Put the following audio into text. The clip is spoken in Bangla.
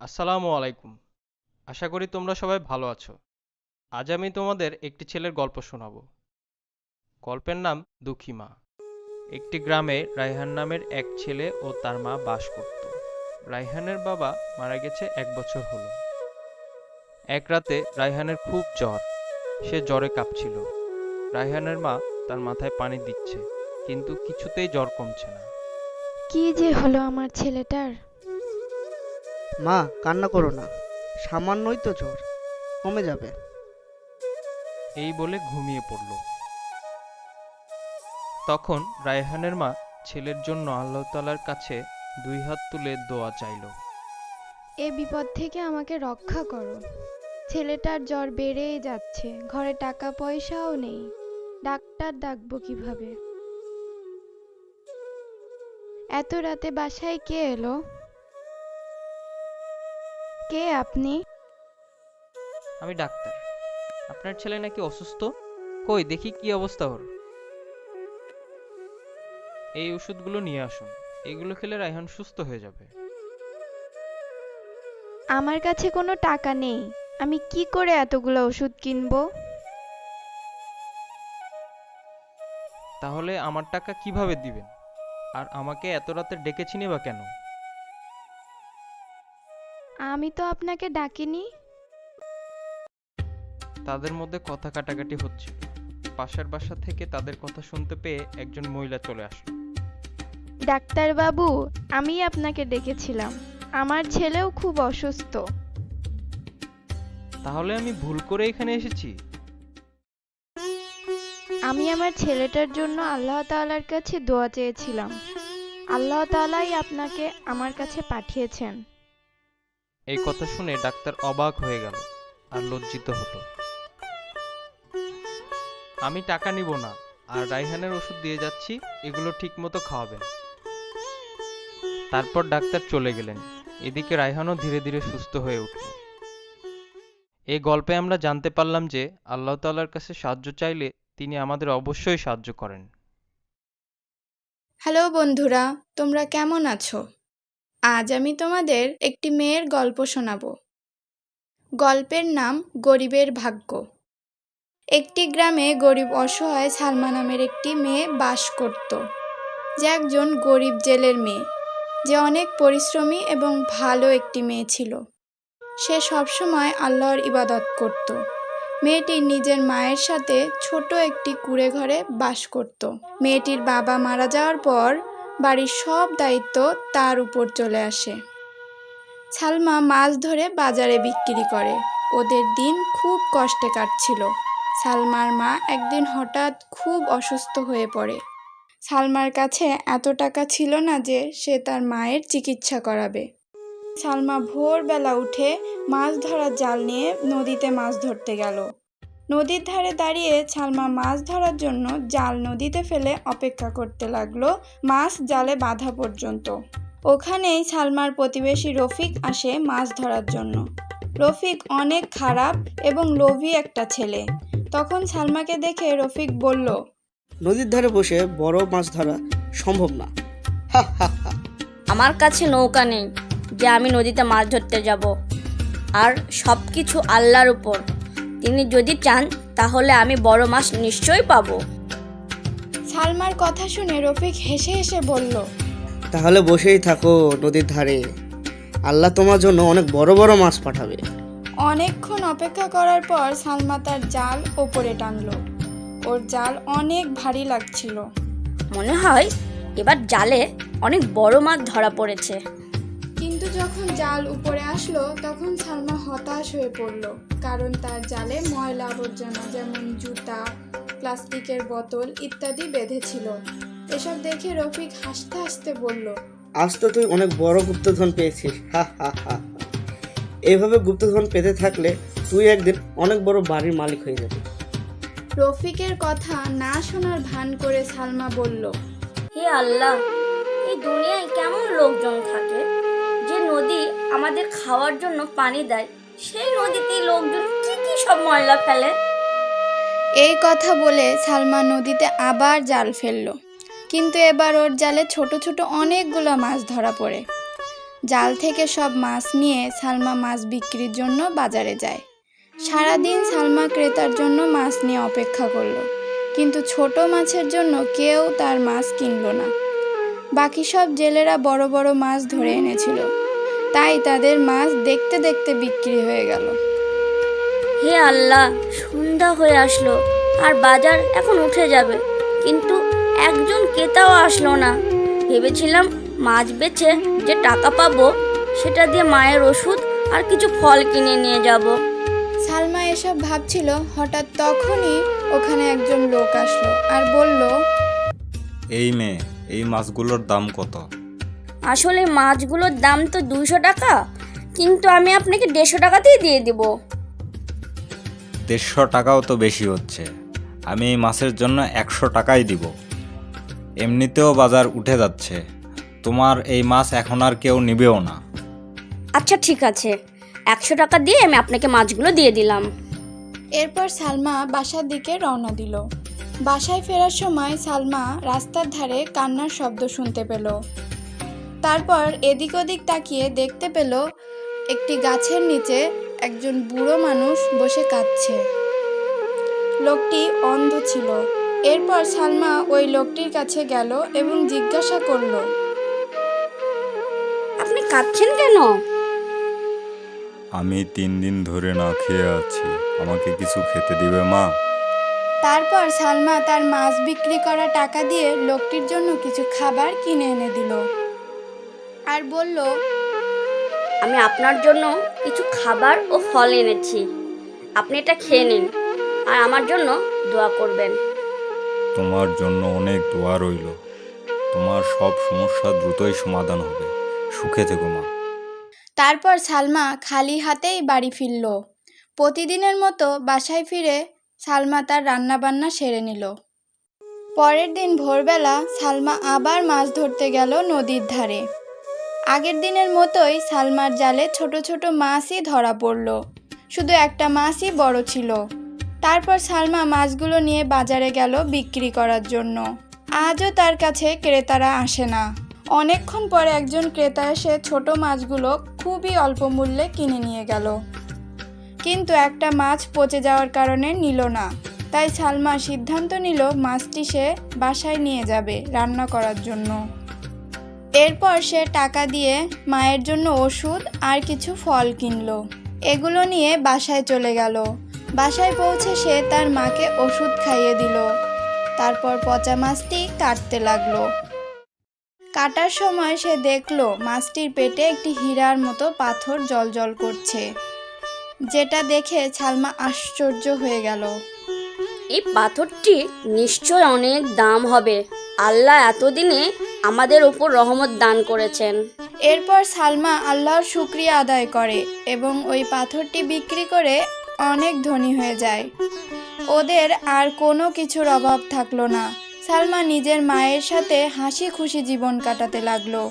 আসসালামু আলাইকুম। আশা করি তোমরা সবাই ভালো আছো। আজ আমি তোমাদের একটি ছেলের গল্প শোনাবো। গল্পের নাম দুঃখী মা। একটি গ্রামে রায়হান নামের এক ছেলে ও তার মা বাস করত। রায়হানের বাবা মারা গেছে এক বছর হলো। এক রাতে রায়হানের খুব জ্বর। সে জ্বরে কাঁপছিল। রায়হানের মা তার মাথায় পানি দিচ্ছে। কিন্তু কিছুতেই জ্বর কমছে না। কি যে হলো আমার ছেলেটার? মা কান্না করো না। সামান্যই তো জ্বর। কমে যাবে। এই বলে ঘুমিয়ে পড়ল। তখন রায়হানের মা ছেলের জন্য আল্লাহ তালার কাছে দুই হাত তুলে দোয়া চাইল। এ বিপদ থেকে আমাকে রক্ষা করো। ছেলেটার জ্বর বেড়েই যাচ্ছে। ঘরে টাকা পয়সাও নেই। ডাক্তার ডাকবো কীভাবে? এত রাতে বাসায় কে এলো? কে আপনি? আমি ডাক্তার। আপনার ছেলে নাকি অসুস্থ? কই দেখি কি অবস্থা ওর। এই ওষুধগুলো নিয়ে আসুন। এগুলো খেলে রায়হান সুস্থ হয়ে যাবে। আমার কাছে কোনো টাকা নেই। আমি কি করে এতগুলো ওষুধ কিনবো? তাহলে আমার টাকা কীভাবে দিবেন? আর আমাকে এত রাতে ডেকেছিনি বা কেন? আমি তো আপনাকে ডাকিনি। তাদের মধ্যে কথা কাটাকাটি হচ্ছিল পাশের বাসা থেকে তাদের কথা শুনতে পেয়ে একজন মহিলা চলে আসলো। ডাক্তারবাবু আমি আপনাকে ডেকেছিলাম। আমার ছেলেও খুব অসুস্থ। তাহলে আমি ভুল করে এখানে এসেছি? আমি আমার ছেলেটার জন্য আল্লাহ তাআলার কাছে দোয়া চেয়েছিলাম। আল্লাহ তাআলাই আপনাকে আমার কাছে পাঠিয়েছেন। এই কথা শুনে ডাক্তার অবাক হয়ে গেল আর লজ্জিত হলো। আমি টাকা নিব না আর রাইহানের ওষুধ দিয়ে যাচ্ছি, এগুলো ঠিকমতো খাওয়াবেন। তারপর ডাক্তার চলে গেলেন। এদিকে রায়হানও ধীরে ধীরে সুস্থ হয়ে উঠল। এই গল্পে আমরা জানতে পারলাম যে আল্লাহ তাআলার কাছে সাহায্য চাইলে তিনি আমাদের অবশ্যই সাহায্য করেন। হ্যালো বন্ধুরা, তোমরা কেমন আছো? আজ আমি তোমাদের একটি মেয়ের গল্প শোনাবো। গল্পের নাম গরিবের ভাগ্য। একটি গ্রামে গরিব অসহায় সালমা নামের একটি মেয়ে বাস করত। যে একজন গরিব জেলের মেয়ে। যে অনেক পরিশ্রমী এবং ভালো একটি মেয়ে ছিল। সে সবসময় আল্লাহর ইবাদত করত। মেয়েটি নিজের মায়ের সাথে ছোট একটি কুড়ে ঘরে বাস করত। মেয়েটির বাবা মারা যাওয়ার পর বাড়ির সব দায়িত্ব তার উপর চলে আসে। সালমা মাছ ধরে বাজারে বিক্রি করে। ওদের দিন খুব কষ্টে কাটছিল। সালমার মা একদিন হঠাৎ খুব অসুস্থ হয়ে পড়ে। সালমার কাছে এত টাকা ছিল না যে সে তার মায়ের চিকিৎসা করাবে। সালমা ভোরবেলা উঠে মাছ ধরার জাল নিয়ে নদীতে মাছ ধরতে গেল। নদীর ধারে দাঁড়িয়ে সালমা মাছ ধরার জন্য জাল নদীতে ফেলে অপেক্ষা করতে লাগল মাছ জালে বাঁধা পর্যন্ত। ওখানেই সালমার প্রতিবেশী রফিক আসে মাছ ধরার জন্য। রফিক অনেক খারাপ এবং লোভী একটা ছেলে। তখন সালমাকে দেখে রফিক বলল নদীর ধারে বসে বড় মাছ ধরা সম্ভব না। আমার কাছে নৌকা নেই। যে আমি নদীতে মাছ ধরতে যাব। আর সব কিছু আল্লাহর উপর। তিনি যদি চান তাহলে আমি বড় মাছ নিশ্চয়ই পাবো। সালমার কথা শুনে রফিক হেসে হেসে বলল তাহলে বসেই থাকো নদীর ধারে। আল্লাহ তোমার জন্য অনেক বড় বড় মাছ পাঠাবে। অনেকক্ষণ অপেক্ষা করার পর সালমা তার জাল ওপরে টানল। ওর জাল অনেক ভারী লাগছিল। মনে হয় এবার জালে অনেক বড় মাছ ধরা পড়েছে। কিন্তু যখন জাল উপরে আসলো তখন সালমা হতাশ হয়ে পড়ল কারণ তার জালে ময়লা আবর্জনা যেমন জুতা প্লাস্টিকের বোতল ইত্যাদি বেঁধেছিল। এসব দেখে রফিক হাসতে হাসতে বলল আজ তো তুই অনেক বড় গুপ্তধন পেয়েছিস হা হা হা। এইভাবে গুপ্তধন পেতে থাকলে তুই একদিন অনেক বড় বাড়ির মালিক হয়ে যাবি। রফিকের কথা না শোনার ভান করে সালমা বলল হে আল্লাহ এই দুনিয়ায় কেমন লোকজন থাকে? নদী আমাদের খাওয়ার জন্য পানি দেয়, সেই নদীতে লোকজন কি কি সব ময়লা ফেলে? এই কথা বলে সালমা নদীতে আবার জাল ফেলল। কিন্তু এবার ওর জালে ছোট ছোট অনেকগুলো মাছ ধরা পড়ে। জাল থেকে সব মাছ নিয়ে সালমা মাছ বিক্রির জন্য বাজারে যায়। সারাদিন সালমা ক্রেতার জন্য মাছ নিয়ে অপেক্ষা করল। কিন্তু ছোট মাছের জন্য কেউ তার মাছ কিনলো না। বাকি সব জেলেরা বড় বড় মাছ ধরে এনেছিল। তাই তাদের মাছ দেখতে দেখতে বিক্রি হয়ে গেল। হে আল্লাহ সন্ধ্যা হয়ে আসলো আর বাজার এখন উঠে যাবে। কিন্তু একজন ক্রেতাও আসলো না। ভেবেছিলাম মাছ বেচে যে টাকা পাবো সেটা দিয়ে মায়ের ওষুধ আর কিছু ফল কিনে নিয়ে যাব। সালমা এসব ভাবছিল হঠাৎ তখনই ওখানে একজন লোক আসলো আর বলল এই মেয়ে এই মাছগুলোর দাম কত? আসলে মাছগুলোর দাম তো দুইশো টাকা কিন্তু আমি আপনাকে দেড়শো টাকাতেই দিয়ে দিব। দেড়শো টাকাও তো বেশি হচ্ছে। আমি এই মাছের জন্য একশো টাকাই দিব। এমনিতেও বাজার উঠে যাচ্ছে। তোমার এই মাছ এখন আর কেউ নিবেও না। আচ্ছা ঠিক আছে। একশো টাকা দিয়ে আমি আপনাকে মাছগুলো দিয়ে দিলাম। এরপর সালমা বাসার দিকে রওনা দিল। বাসায় ফেরার সময় সালমা রাস্তার ধারে কান্নার শব্দ শুনতে পেল। তারপর এদিক ওদিক তাকিয়ে দেখতে পেল একটি গাছের নিচে একজন বুড়ো মানুষ বসে কাঁদছে। লোকটি অন্ধ ছিল। এরপর সালমা ওই লোকটির কাছে গেল এবং জিজ্ঞাসা করল আপনি কাঁদছেন কেন? আমি তিন দিন ধরে না খেয়ে আছি। আমাকে কিছু খেতে দিবে মা? তারপর সালমা তার মাছ বিক্রি করা টাকা দিয়ে লোকটির জন্য কিছু খাবার কিনে এনে দিল। আর বলল আমি আপনার জন্য কিছু খাবার ও ফল এনেছি। আপনি এটা খেয়ে নিন আর আমার জন্য দোয়া করবেন। তোমার জন্য অনেক দোয়া রইল। তোমার সব সমস্যা দ্রুতই সমাধান হবে। সুখে থেকো মা। তারপর সালমা খালি হাতেই বাড়ি ফিরল। প্রতিদিনের মতো বাসায় ফিরে সালমা তার রান্নাবান্না সেরে নিল। পরের দিন ভোরবেলা সালমা আবার মাছ ধরতে গেল নদীর ধারে। আগের দিনের মতোই সালমার জালে ছোট ছোট মাছই ধরা পড়ল। শুধু একটা মাছই বড় ছিল। তারপর সালমা মাছগুলো নিয়ে বাজারে গেল বিক্রি করার জন্য। আজও তার কাছে ক্রেতারা আসে না। অনেকক্ষণ পরে একজন ক্রেতা এসে ছোট মাছগুলো খুবই অল্প মূল্যে কিনে নিয়ে গেল। কিন্তু একটা মাছ পচে যাওয়ার কারণে নিল না। তাই সালমা সিদ্ধান্ত নিল মাছটি সে বাসায় নিয়ে যাবে রান্না করার জন্য। এরপর সে টাকা দিয়ে মায়ের জন্য ওষুধ আর কিছু ফল কিনলো। এগুলো নিয়ে বাসায় চলে গেল। বাসায় পৌঁছে সে তার মাকে ওষুধ খাইয়ে দিল। তারপর পচা মাছটি কাটতে লাগল। কাটার সময় সে দেখল মাছটির পেটে একটি হীরার মতো পাথর জলজল করছে। যেটা দেখে ছালমা আশ্চর্য হয়ে গেল। এই পাথরটি নিশ্চয় অনেক দাম হবে। আল্লাহ এতদিনে আমাদের উপর রহমত দান করেছেন। এরপর সালমা আল্লাহর শুক্রিয়া আদায় করে এবং ওই পাথরটি বিক্রি করে অনেক ধনী হয়ে যায়। ওদের আর কোনো কিছুর অভাব থাকল না। সালমা নিজের মায়ের সাথে হাসি খুশি জীবন কাটাতে লাগল।